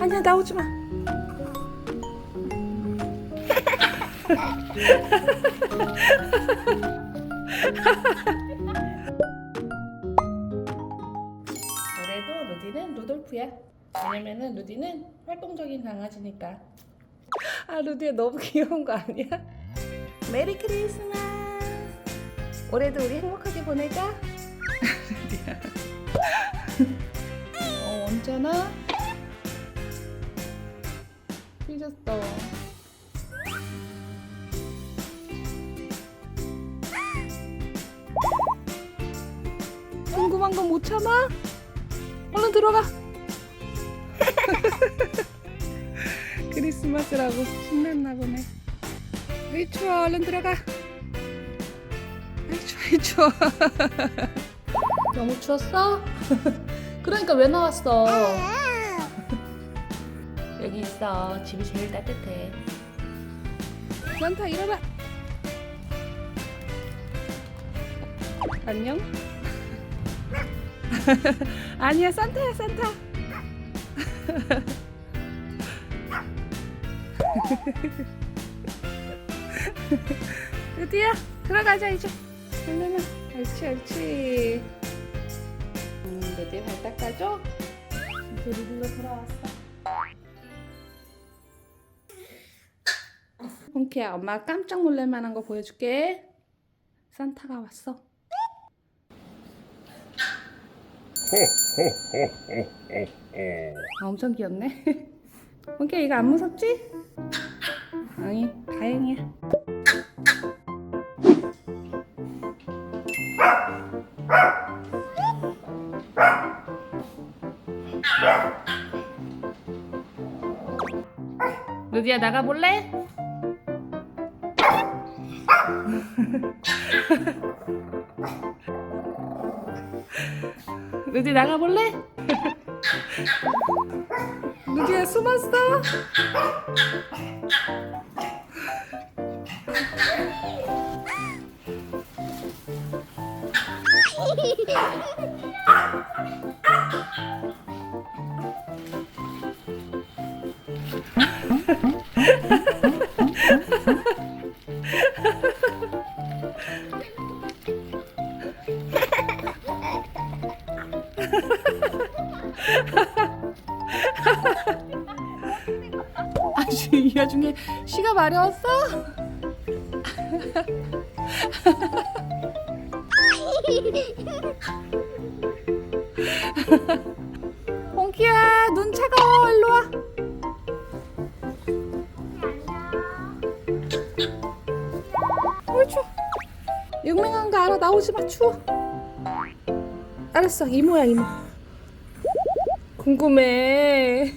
아니야 나오지 마. 그래도 루디는 루돌프야. 왜냐면은 루디는 활동적인 강아지니까. 아 루디야 너무 귀여운 거 아니야? 메리 크리스마스. 올해도 우리 행복하게 보내자. 루디야. 어 언제나 삐졌어. 궁금한 거못 참아? 얼른 들어가. 크리스마스라고 신났나 보네. 으이 추워 얼른 들어가. 으이 추워 으이 추워. 너무 추웠어? 그러니까 왜 나왔어? 있어. 집이 제일 따뜻해. 산타 일어나. 안녕. 아니야 산타야 산타. 드디어 들어가자 이제. 얼른 옳지 옳지. 음, 드디어 발 닦아줘. 이제 리뷰로 돌아왔어. 홍키야 엄마가 깜짝 놀랄 만한 거 보여줄게. 산타가 왔어. 아, 엄청 귀엽네. 홍키야 이거 안 무섭지? 아니 다행이야. 루디야 나가 볼래? 루디 나가 볼래? 루디야 숨었어? 아주 이 와중에 쉬가 마려웠어? 홍키야 눈 차가워. 일로 와. 추워 용맹한 거 알아. 나오지 마. 추워. 알았어. 이모야 이모 궁금해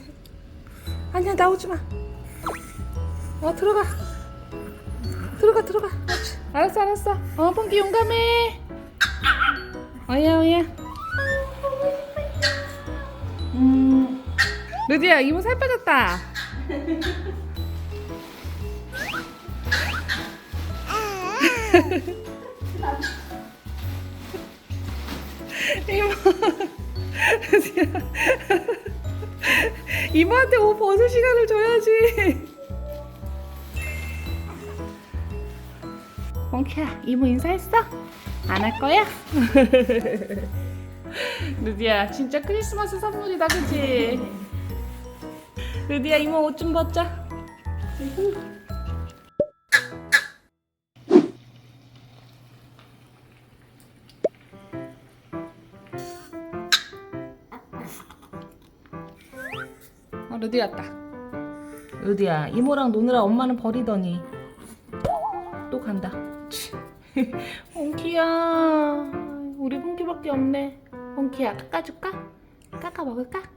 아니야 나오지 마. 어 들어가. 들어가 들어가. 알았어 알았어. 어 pom키 용감해. 어야 어야. 음. 루디야 이모 살 빠졌다. 이모. 루디야. 이모한테 옷 벗을 시간을 줘야지. 몽키야, 이모 인사했어? 안 할 거야? 루디야, 진짜 크리스마스 선물이다, 그치? 루디야, 이모 옷 좀 벗자. 어, 루디 왔다. 루디야, 이모랑 노느라 엄마는 버리더니 또 간다. 홍키야, 우리 홍키밖에 없네. 홍키야, 깎아줄까? 깎아 먹을까?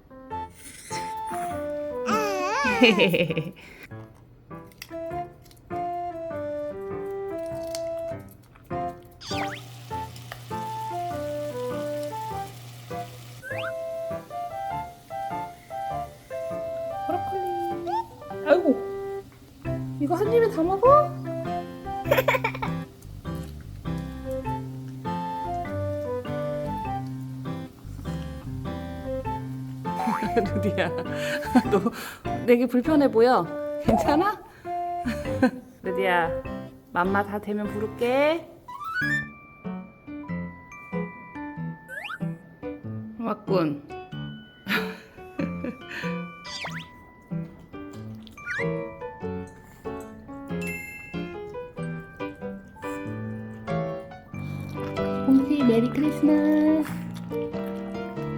아이고, 이거 한 입에 다 먹어? 루디야, 너 내게 불편해 보여. 괜찮아? 루디야, 맘마 다 되면 부를게. 왔군. 홍씨 메리 크리스마스.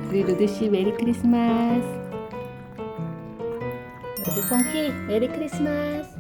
우리 루드 씨 메리 크리스마스. 루드 펑키 메리 크리스마스.